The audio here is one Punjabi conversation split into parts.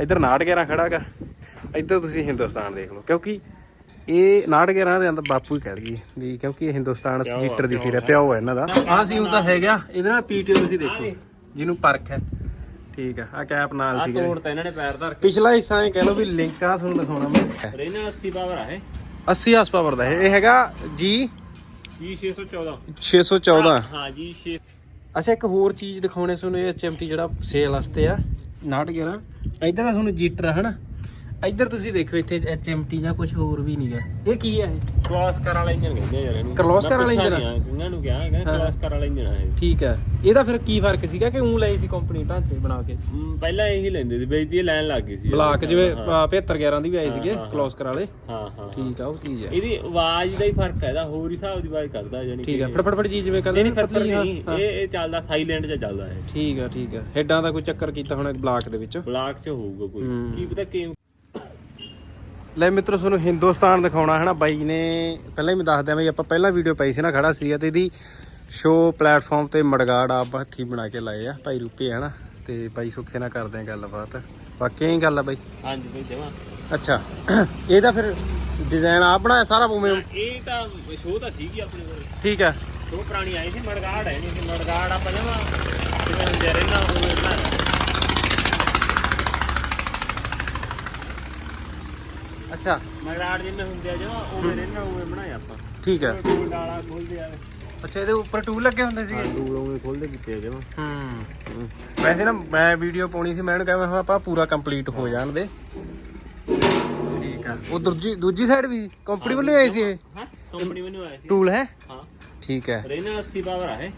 ਇੱਧਰ 911 ਖੜਾਗਾ ਇੱਧਰ ਤੁਸੀਂ ਹਿੰਦੁਸਤਾਨ ਦੇਖ ਲਓ ਕਿਉਂਕਿ ਇਹ 911 ਦੇ ਅੰਦਰ ਬਾਪੂ ਹੀ ਕਹਿ ਲਈਏ ਵੀ ਕਿਉਂਕਿ ਇਹ ਹਿੰਦੁਸਤਾਨ ਜੀਟਰ ਦੀ ਸਿਰ ਪਿਓ ਹੈ ਇਹਨਾਂ ਦਾ। ਆਹ ਸੀ ਉਹ ਤਾਂ ਹੈਗਾ ਇਹਦੇ ਨਾਲ ਪੀਟੀਓ ਤੁਸੀਂ ਦੇਖੋ ਜਿਹਨੂੰ ਪਰਖ ਹੈ। ਠੀਕ ਆ ਆ ਕੈਪ ਨਾਲ ਸੀ ਤੋੜਤਾ ਇਹਨਾਂ ਨੇ ਪੈਰ ਧਰ ਪਿਛਲਾ ਹਿੱਸਾ ਇਹ ਕਹਿ ਲਓ ਵੀ ਲਿੰਕ ਆ ਤੁਹਾਨੂੰ ਦਿਖਾਉਣਾ ਮੈਂ। ਕੇ ਰੇਨਾ 80 ਪਾਵਰ ਆ ਇਹ। 80 ਹਾਰਸ ਪਾਵਰ ਦਾ ਇਹ। ਇਹ ਹੈਗਾ ਜੀ ਜੀ 614 614 ਹਾਂ ਜੀ 6 ਅੱਛਾ ਇੱਕ ਹੋਰ ਚੀਜ਼ ਦਿਖਾਉਣੇ ਤੁਹਾਨੂੰ ਇਹ ਐਚਐਮਟੀ ਜਿਹੜਾ ਸੇਲ ਵਾਸਤੇ ਆ 911 ਇੱਧਰ ਤਾਂ ਤੁਹਾਨੂੰ ਜੀਟਰ ਹਨਾ? ਇੱਧਰ ਤੁਸੀਂ ਦੇਖੋ ਇੱਥੇ ਐਚਐਮਟੀ ਜਾਂ ਕੁਝ ਹੋਰ ਵੀ ਨਹੀਂਗਾ ਇਹ ਕੀ ਹੈ ਇਹ? ਕਲਾਸਕਰ ਵਾਲਾ ਇੰਜਨ ਕਹਿੰਦੇ ਯਾਰ ਇਹਨੂੰ। ਕਿਰਲੋਸਕਰ ਵਾਲਾ ਇੰਜਨ? ਇਹਨਾਂ ਨੂੰ ਕਿਹਾ ਹੈਗਾ ਕਲਾਸਕਰ ਵਾਲਾ ਇੰਜਨ ਇਹ। ਠੀਕ ਹੈ ਇਹਦਾ ਫਿਰ ਕੀ ਫ਼ਰਕ ਸੀਗਾ ਕਿ ਉਹ ਲਈ ਸੀ ਕੰਪਨੀ ਢਾਂਚੇ ਬਣਾ ਕੇ? ਪਹਿਲਾਂ ਇਹੀ ਲੈਂਦੇ ਸੀ ਵੇਚਦੀ ਲੈਣ ਲੱਗ ਗਈ ਸੀ। ਬਲਾਕ ਜਿਵੇਂ ਹਾਂ, 75 11 ਦੀ ਵੀ ਆਏ ਸੀਗੇ ਕਲੋਸਕਰ ਵਾਲੇ? ਹਾਂ ਹਾਂ ਠੀਕ ਆ ਉਹ ਚੀਜ਼ ਹੈ ਇਹਦੀ ਆਵਾਜ਼ ਦਾ ਹੀ ਫ਼ਰਕ ਹੈ ਇਹਦਾ ਹੋਰ ਹੀ ਹਿਸਾਬ ਦੀ ਆਵਾਜ਼ ਕਰਦਾ ਜਾਨੀ ਠੀਕ ਹੈ ਫਟਫਟ ਜੀ ਜਿਵੇਂ ਕਹਿੰਦੇ ਨਹੀਂ ਪਤਲੀ, ਹਾਂ, ਹਾਂ। ਇਹ ਇਹ ਚੱਲਦਾ ਸਾਇਲੈਂਟ ਚ ਚੱਲਦਾ ਇਹ। ਠੀਕ ਆ ਠੀਕ ਆ। ਹੈਡਾਂ ਦਾ ਕੋਈ ਚੱਕਰ ਕੀਤਾ ਹੋਣਾ ਬਲਾਕ ਦੇ ਵਿੱਚ? ਬਲਾਕ ਚ ਹੋਊਗਾ ਕੋਈ। ਕੀ ਪਤਾ ਕੀ ਲੈ ਮਿੱਤਰੋ ਤੁਹਾਨੂੰ ਹਿੰਦੁਸਤਾਨ ਦਿਖਾਉਣਾ ਹੈ ਨਾ। ਬਾਈ ਨੇ ਪਹਿਲਾਂ ਹੀ ਮੈਂ ਦੱਸਦਿਆਂ ਬਈ ਆਪਾਂ ਪਹਿਲਾਂ ਵੀਡੀਓ ਪਾਈ ਸੀ ਨਾ ਖੜਾ ਸੀ ਤੇ ਇਹਦੀ ਸ਼ੋ ਪਲੇਟਫਾਰਮ ਤੇ ਮੜਗਾੜ ਆਪ ਹੱਥੀ ਬਣਾ ਕੇ ਲਾਏ ਆ ਭਾਈ ਰੂਪੇ ਹੈ ਨਾ। ਤੇ ਬਾਈ ਸੁੱਖੇ ਨਾਲ ਕਰਦੇ ਆ ਗੱਲਬਾਤ। ਬਾਕੀ ਇਹੀ ਗੱਲ ਆ ਬਾਈ। ਹਾਂਜੀ ਬਈ ਜਮਾ। ਅੱਛਾ ਇਹਦਾ ਫਿਰ ਡਿਜ਼ਾਈਨ ਆਪ ਬਣਾਇਆ ਸਾਰਾ ਉਵੇਂ ਇਹ ਤਾਂ ਸ਼ੋਅ ਤਾਂ ਸੀਗੀ ਆਪਣੇ ਕੋਲ। ਠੀਕ ਹੈ ਸ਼ੋਅ ਪੁਰਾਣੀ ਆਈ ਸੀ ਮੜਗਾੜ ਹੈ ਨਹੀਂ ਸੀ ਮੜਗਾੜ ਆਪਾਂ ਜਮਾ ਜਿਵੇਂ ਰਹਿਣਾ ਉਹ ਬਣਾਇਆ। ਅੱਛਾ। ਮੜਗਾੜ ਜਿਵੇਂ ਹੁੰਦੇ ਆ ਜਮਾ ਉਹ ਰਹਿਣਾ ਉਹ ਬਣਾਇਆ ਆਪਾਂ। ਠੀਕ ਹੈ। ਟੂਲ ਡਾਲਾ ਖੋਲਦੇ ਆ। ਅੱਛਾ ਇਹਦੇ ਉੱਪਰ ਟੂਲ ਲੱਗੇ ਹੁੰਦੇ ਸੀਗੇ? ਟੂਲ ਉਹ ਖੋਲਦੇ ਕੀਤੇ ਆ ਜਮਾ। ਹੂੰ। ਵੈਸੇ ਨਾ ਮੈਂ ਵੀਡੀਓ ਪਾਉਣੀ ਸੀ ਮੈਂ ਉਹਨੂੰ ਕਿਹਾ ਮੈਂ ਕਿਹਾ ਆਪਾਂ ਪੂਰਾ ਕੰਪਲੀਟ ਹੋ ਜਾਣ ਦੇ। ਠੀਕ ਆ। ਉਹ ਦੂਜੀ ਦੂਜੀ ਸਾਈਡ ਵੀ ਕੰਪਨੀ ਵੱਲੋਂ ਆਈ ਸੀ ਇਹ? ਹਾਂ ਕੰਪਨੀ ਮੈਨੂੰ ਆਇਆ ਸੀ। ਟੂਲ ਹੈ? ਹਾਂ। ਠੀਕ ਹੈ। ਰਹਿਣਾ 80 ਪਾਵਰ ਆ ਇਹ।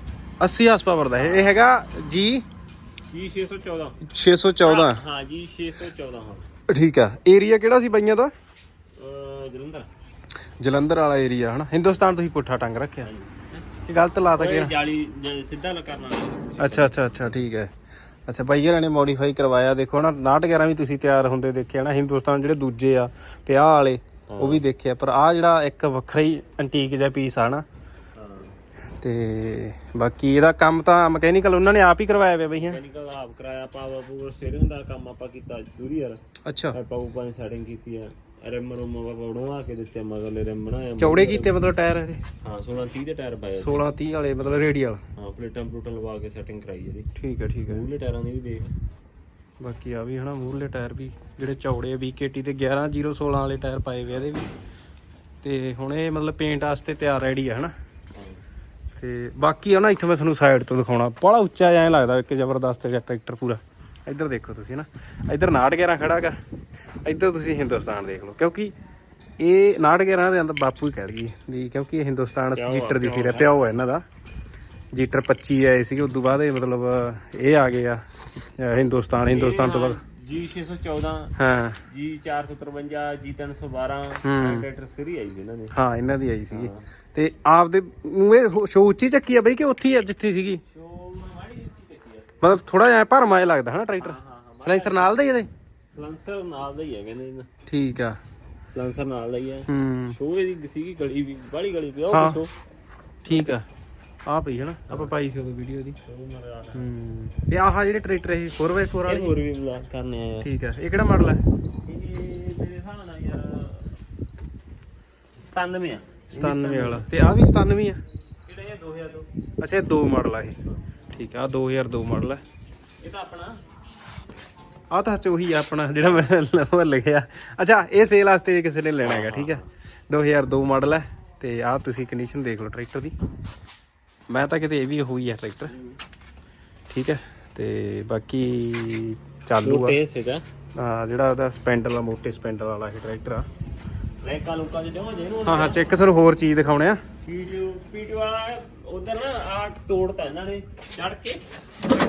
80 ਹਾਰਸ ਪਾਵਰ ਦਾ ਇਹ। ਹੈਗਾ ਜੀ ਜੀ 614 614 ਹਾਂ ਜੀ 614 ਹਾਂ ਠੀਕ ਆ। ਏਰੀਆ ਕਿਹੜਾ ਸੀ ਬਾਈਆਂ ਦਾ? ਅਹ ਜਲੰਧਰ। ਜਲੰਧਰ ਵਾਲਾ ਏਰੀਆ ਹਨਾ। ਹਿੰਦੁਸਤਾਨ ਤੁਸੀਂ ਪੁੱਠਾ ਟੰਗ ਰੱਖਿਆ। ਇਹ ਗਲਤ ਲਾਤਾ ਓਏ ਗਿਆ ਜਾਲੀ ਜ- ਸਿੱਧਾ ਲ ਕਰਨਾ ਅੱਛਾ ਅੱਛਾ ਅੱਛਾ ਠੀਕ ਹੈ। ਅੱਛਾ ਬਾਈ ਇਹਨਾਂ ਨੇ ਮੋਡੀਫਾਈ ਕਰਵਾਇਆ। ਦੇਖੋ ਨਾ 911 ਵੀ ਤੁਸੀਂ ਤਿਆਰ ਹੁੰਦੇ ਦੇਖਿਆ ਨਾ ਹਿੰਦੁਸਤਾਨ ਜਿਹੜੇ ਦੂਜੇ ਆ 50 ਵਾਲੇ ਉਹ ਵੀ ਦੇਖਿਆ। ਪਰ ਆ ਜਿਹੜਾ ਇੱਕ ਵੱਖਰਾ ਹੀ ਐਂਟੀਕ ਜਿਹਾ ਪੀਸ ਆ ਨਾ ਤੇ ਬਾਕੀ ਇਹਦਾ ਕੰਮ ਤਾਂ ਮਕੈਨੀਕਲ ਉਹਨਾਂ ਨੇ ਆਪ ਹੀ ਕਰਵਾਇਆ ਹੋਇਆ ਬਈ ਹੈਂ? ਮੈਕੈਨਿਕਲ ਆਪ ਕਰਾਇਆ ਪਾਵਰ ਪੂਰ ਸਟੀਅਰਿੰਗ ਦਾ ਕੰਮ ਆਪਾਂ ਕੀਤਾ ਦੂਰੀ ਯਾਰ ਅੱਛਾ। ਆਪਾਂ ਉਪਰ ਸੈਟਿੰਗ ਕੀਤੀ ਆ। ਰਿਮ ਰੁਮ ਬਣਵਾ ਕੇ ਦਿੱਤੇ ਮਗਰਲੇ ਰਿਮ ਬਣਾਇਆ ਚੌੜੇ ਕੀਤੇ ਮਤਲਬ ਟਾਇਰ ਇਹਦੇ? ਹਾਂ 16 30 ਦੇ ਟਾਇਰ ਪਾਏ 16 30 ਵਾਲੇ ਮਤਲਬ ਰੇਡੀਅਲ। ਹਾਂ ਪਲੇਟਾਂ ਪਲੂਟਾਂ ਲਵਾ ਕੇ ਸੈਟਿੰਗ ਕਰਾਈ ਇਹਦੀ। ਠੀਕ ਹੈ ਠੀਕ ਹੈ ਮੂਹਰੇ ਟਾਇਰਾਂ ਦੀ ਵੀ ਦੇਖ। ਬਾਕੀ ਆ ਵੀ ਹਨਾ ਮੂਰਲੇ ਟਾਇਰ ਵੀ ਜਿਹੜੇ ਚੌੜੇ VKT ਤੇ 11016 ਵਾਲੇ ਟਾਇਰ ਪਾਏ ਆ ਇਹਦੇ ਵੀ। ਤੇ ਹੁਣ ਇਹ ਮਤਲਬ ਪੇਂਟ ਵਾਸਤੇ ਤਿਆਰ ਰੈਡੀ ਆ ਹਨਾ? ਤੇ ਬਾਕੀ ਆ ਨਾ ਇੱਥੋਂ ਮੈਂ ਤੁਹਾਨੂੰ ਸਾਈਡ ਤੋਂ ਦਿਖਾਉਣਾ। ਬੜਾ ਉੱਚਾ ਐਂ ਲੱਗਦਾ ਇੱਕ ਜ਼ਬਰਦਸਤ ਜਿਹਾ ਟਰੈਕਟਰ ਪੂਰਾ। ਇੱਧਰ ਦੇਖੋ ਤੁਸੀਂ ਨਾ ਇੱਧਰ 911 ਖੜਾਗਾ ਇੱਧਰ ਤੁਸੀਂ ਹਿੰਦੁਸਤਾਨ ਦੇਖ ਲਓ ਕਿਉਂਕਿ ਇਹ 911 ਦੇ ਅੰਦਰ ਬਾਪੂ ਹੀ ਕਹਿ ਲਈਏ ਵੀ ਕਿਉਂਕਿ ਇਹ ਹਿੰਦੁਸਤਾਨ ਜੀਟਰ ਦੀ ਸਿਰ ਪਿਓ ਹੈ ਇਹਨਾਂ ਦਾ। ਜੀਟਰ 25 ਆਏ ਸੀਗੇ ਉਸ ਤੋਂ ਬਾਅਦ ਇਹ ਮਤਲਬ ਇਹ ਆ ਗਏ ਆ ਹਿੰਦੁਸਤਾਨ ਹਿੰਦੁਸਤਾਨ ਤੋਂ ਬਾਅਦ। ਜੀ 614 ਹਾਂ। ਜੀ 453 ਜੀ 312 ਹੂੰ। ਟਰੈਕਟਰ ਸਰੀ ਆਈ ਸੀ ਇਹਨਾਂ ਦੇ। ਹਾਂ ਇਹਨਾਂ ਦੀ ਆਈ ਸੀਗੀ। ਤੇ ਆਪਦੇ ਨੂੰ ਇਹ ਸ਼ੋ ਉੱਚੀ ਚੱਕੀ ਆ ਬਈ ਕਿ ਉੱਥੇ ਹੀ ਆ ਜਿੱਥੇ ਸੀਗੀ? ਸ਼ੋ ਮਤਲਬ ਥੋੜਾ ਜਿਹਾ ਭਰਮਾ ਜਿਹਾ ਲੱਗਦਾ ਹਨਾ ਟਰੈਕਟਰ ਸਲਾਈਸਰ ਨਾਲ ਦਾ ਹੀ ਇਹਦੇ? ਸਲੈਂਸਰ ਨਾਲ ਦਾ ਹੀ ਹੈ ਕਹਿੰਦੇ ਇਹਨਾਂ ਠੀਕ ਆ। ਸਲੈਂਸਰ ਨਾਲ ਦਾ ਹੀ ਹੈ ਹੂੰ। ਸ਼ੋ ਇਹਦੀ ਸੀਗੀ ਗਲੀ ਵੀ ਬਾਹਲੀ ਗਲੀ ਵੀ। ਉਹ ਸ਼ੋ ਠੀਕ ਆ। ਆ ਪਈ ਹਨਾ? ਆਪਾਂ ਪਾਈ ਸੀ ਉਹ ਵੀਡੀਓ ਦੀ ਹੂੰ। ਤੇ ਆਹ ਜਿਹੜੇ ਟਰੈਕਟਰ ਇਹ 4x4 ਇਹ ਵਾਲੀ? ਹੋਰ ਵੀ ਬਲਾਕ ਕਰਨੇ ਆ। ਠੀਕ ਆ। ਇਹ ਕਿਹੜਾ ਮਾਡਲ ਹੈ ਇਹ ਤੇਰੇ ਹਿਸਾਬ ਨਾਲ ਯਾਰ 97 ਆ। 97 ਵਾਲਾ। ਤੇ ਆ ਵੀ 97 ਆ? ਕਿਹੜਾ ਇਹ 2000 ਤੋਂ ਅੱਛਾ ਇਹ ਦੋ ਮਾਡਲ ਆ ਇਹ। ਠੀਕ ਆ ਆਹ 2002 ਮਾਡਲ ਹੈ ਇਹ ਤਾਂ ਆਪਣਾ। ਆ ਤਾਂ ਚੋਹੀ ਆ ਆਪਣਾ ਜਿਹੜਾ ਮੈਂ ਭੁੱਲ ਗਿਆ। ਅੱਛਾ ਇਹ ਸੇਲ ਵਾਸਤੇ ਕਿਸੇ ਨੇ ਲੈਣਾ ਹੈਗਾ ਠੀਕ ਹੈ 2002 ਮਾਡਲ ਹੈ ਤੇ ਆ ਤੁਸੀਂ ਕੰਡੀਸ਼ਨ ਦੇਖ ਲਓ ਟਰੈਕਟਰ ਦੀ। ਮੈਂ ਤਾਂ ਕਿਤੇ ਇਹ ਵੀ ਹੋਈ ਹੈ ਟਰੈਕਟਰ। ਠੀਕ ਹੈ ਤੇ ਬਾਕੀ ਚਾਲੂ ਆ ਇਹਦਾ ਆ ਜਿਹੜਾ ਉਹਦਾ ਸਪੈਂਡਲ ਆ ਮੋਟੇ ਸਪੈਂਡਲ ਵਾਲਾ ਇਹ ਟਰੈਕਟਰ ਆ। ਲੈਕਾ ਲੁਕਾ ਦੇ ਜਮਾ ਜਿਹਨੂੰ ਹਾਂ ਹਾਂ ਚੈੱਕ ਸਾਨੂੰ ਹੋਰ ਚੀਜ਼ ਦਿਖਾਉਣੇ ਆ। ਵੀਡੀਓ ਵੀਡੀਓ ਵਾਲਾ ਉਧਰ ਨਾ ਆ ਤੋੜਤਾ ਇਹਨਾਂ ਨੇ ਚੜ ਕੇ।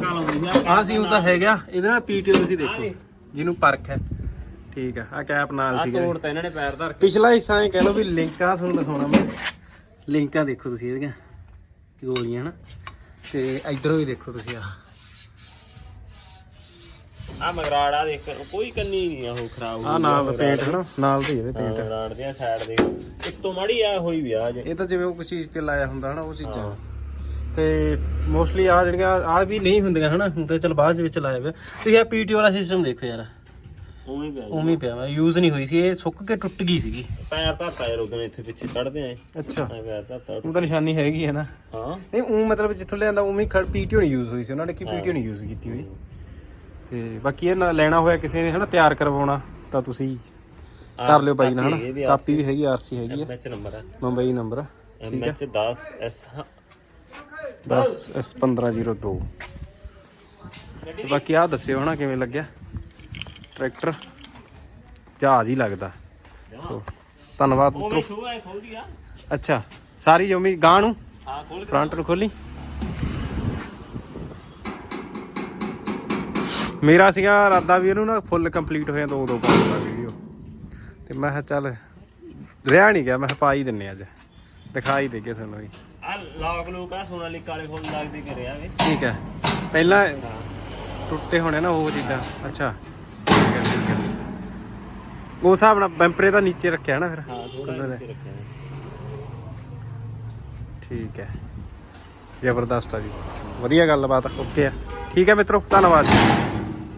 ਆ ਆ ਸੀ ਉਹ ਤਾਂ ਹੈਗਾ। ਇਹਦੇ ਨਾਲ ਪੀਟੀਓ ਤੁਸੀਂ ਦੇਖੋ ਜਿਹਨੂੰ ਪਰਖ ਹੈ। ਠੀਕ ਆ ਆ ਕੈਪ ਨਾਲ ਆ ਸੀ ਤੋੜਤਾ ਇਹਨਾਂ ਨੇ ਪੈਰ ਧਰ ਕੇ ਪਿਛਲਾ ਹਿੱਸਾ ਇਹ ਕਹਿ ਲਓ ਵੀ ਲਿੰਕਾਂ ਤੁਹਾਨੂੰ ਦਿਖਾਉਣਾ ਮੈਂ। ਲਿੰਕਾਂ ਦੇਖੋ ਤੁਸੀਂ ਇਹਦੀਆਂ। ਗੋਲੀਆਂ ਨਾ। ਤੇ ਇਧਰੋਂ ਵੀ ਦੇਖੋ ਤੁਸੀਂ ਆ ਆ ਮਗਰਾੜਾ ਦੇਖ ਕੋਈ ਕੰਨੀ ਨਹੀਂ ਆ ਉਹ ਖਰਾਬ ਆ ਨਾਲ ਪੇਂਟ ਹਨਾ ਨਾਲ ਦੇ ਇਹਦੇ ਪੇਂਟ। ਮਗਰਾੜ ਦੇ ਸਾਈਡ ਦੇ। ਉੱਤੋਂ ਮਾੜੀ ਆ ਹੋਈ ਵੀ ਆ ਅੱਜ ਇਹ ਤਾਂ ਜਿਵੇਂ ਉਹ ਕੋਈ ਚੀਜ਼ ਤੇ ਲਾਇਆ ਹੁੰਦਾ ਹਨਾ ਉਹ ਚੀਜ਼ਾਂ। ਤੇ ਮੋਸਟਲੀ ਆ ਜਿਹੜੀਆਂ ਆ ਵੀ ਨਹੀਂ ਹੁੰਦੀਆਂ ਹਨਾ ਹੁਣ ਤਾਂ ਚਲ ਬਾਅਦ ਵਿੱਚ ਲਾਇਆ ਹੋਇਆ ਤੁਸੀਂ ਆ ਪੀਟੀ ਵਾਲਾ ਸਿਸਟਮ ਦੇਖੋ ਯਾਰ। ਉਵੇਂ ਹੀ ਪਿਆ। ਉਵੇਂ ਹੀ ਪਿਆ ਮੈਂ ਯੂਜ਼ ਨਹੀਂ ਹੋਈ ਸੀ ਇਹ ਸੁੱਕ ਕੇ ਟੁੱਟ ਗਈ ਸੀਗੀ। ਪੈਰ ਧਰਤਾ ਯਾਰ ਉਦੋਂ ਇੱਥੇ ਪਿੱਛੇ ਕੱਢਦੇ ਆਏ ਅੱਛਾ। ਐ ਪੈਰ ਧਰਤਾ ਉਹ ਤਾਂ ਨਿਸ਼ਾਨੀ ਹੈਗੀ ਹੈ ਨਾ। ਹਾਂ। ਨਹੀਂ ਉਹ ਮਤਲਬ ਜਿੱਥੋਂ ਲਿਆਂਦਾ ਉਵੇਂ ਖੜ ਪੀਟੀਓ ਨਹੀਂ ਯੂਜ਼ ਹੋਈ ਸੀ। ਉਹਨਾਂ ਨੇ ਕੀ ਪੀਟੀਓ ਨਹੀਂ ਯੂਜ਼ ਕੀਤੀ ਹੋਈ। ਤੇ ਬਾਕੀ ਇਹ ਨਾ ਲੈਣਾ ਹੋਇਆ ਕਿਸੇ ਨੇ ਹਨਾ ਤਿਆਰ ਕਰਵਾਉਣਾ ਤਾਂ ਤੁਸੀਂ ਕਰ ਲਿਓ ਬਾਈ ਇਹਦੀ ਹਨਾ। ਕਾਪੀ ਵੀ ਹੈਗੀ ਆਰਸੀ ਹੈਗੀ ਹੈ ਐਮਐਚ ਨੰਬਰ ਹੈ Mumbai number MH 10 S 10 S 1502 ਤੇ ਬਾਕੀ ਆਹ ਦੱਸਿਓ ਹਨਾ ਕਿਵੇਂ ਲੱਗਿਆ? ਟਰੈਕਟਰ। ਜਹਾਜ਼ ਹੀ ਲੱਗਦਾ। ਸੋ ਧੰਨਵਾਦ ਮਿੱਤਰੋ। ਖੋਲਦੀ ਆ। ਅੱਛਾ ਸਾਰੀ ਜਮੀ ਗਾਂ ਨੂੰ? ਹਾਂ ਖੋਲ ਕੇ ਫਰੰਟ ਨੂੰ ਖੋਲੀ ਮੇਰਾ ਸੀਗਾ ਇਰਾਦਾ ਵੀ ਇਹਨੂੰ ਨਾ ਫੁੱਲ ਕੰਪਲੀਟ ਹੋਇਆ ਤਾਂ ਉਦੋਂ ਪਾਉਂਦਾ ਵੀਡੀਓ ਤੇ ਮੈਂ ਕਿਹਾ ਚੱਲ ਰਿਹਾ ਨਹੀਂ ਗਿਆ ਮੈਂ ਕਿਹਾ ਪਾ ਹੀ ਦਿੰਨੇ ਅੱਜ। ਦਿਖਾਈ ਦੇਗੇ ਤੁਹਾਨੂੰ ਵੀ। ਆ ਲੌਕ ਲੂਕ ਆ ਸੋਨਾਲੀ ਕਾਲੇ ਫੁੱਲ ਲੱਗਦੇ ਕਰਿਆ ਵੇ। ਠੀਕ ਹੈ। ਪਹਿਲਾਂ ਟੁੱਟੇ ਹੋਣੇ ਨਾ ਉਹ ਚੀਜ਼ਾਂ। ਅੱਛਾ। ਉਸ ਹਿਸਾਬ ਨਾਲ ਬੈਂਪਰੇ ਦਾ ਨੀਚੇ ਰੱਖਿਆ ਨਾ ਫਿਰ ਹਾਂ ਥੋੜਾ। ਨੀਚੇ ਰੱਖਿਆ। ਠੀਕ ਹੈ ਜ਼ਬਰਦਸਤ ਆ ਜੀ ਵਧੀਆ ਗੱਲਬਾਤ ਓਕੇ ਆ ਠੀਕ ਹੈ ਮਿੱਤਰੋ ਧੰਨਵਾਦ ਜੀ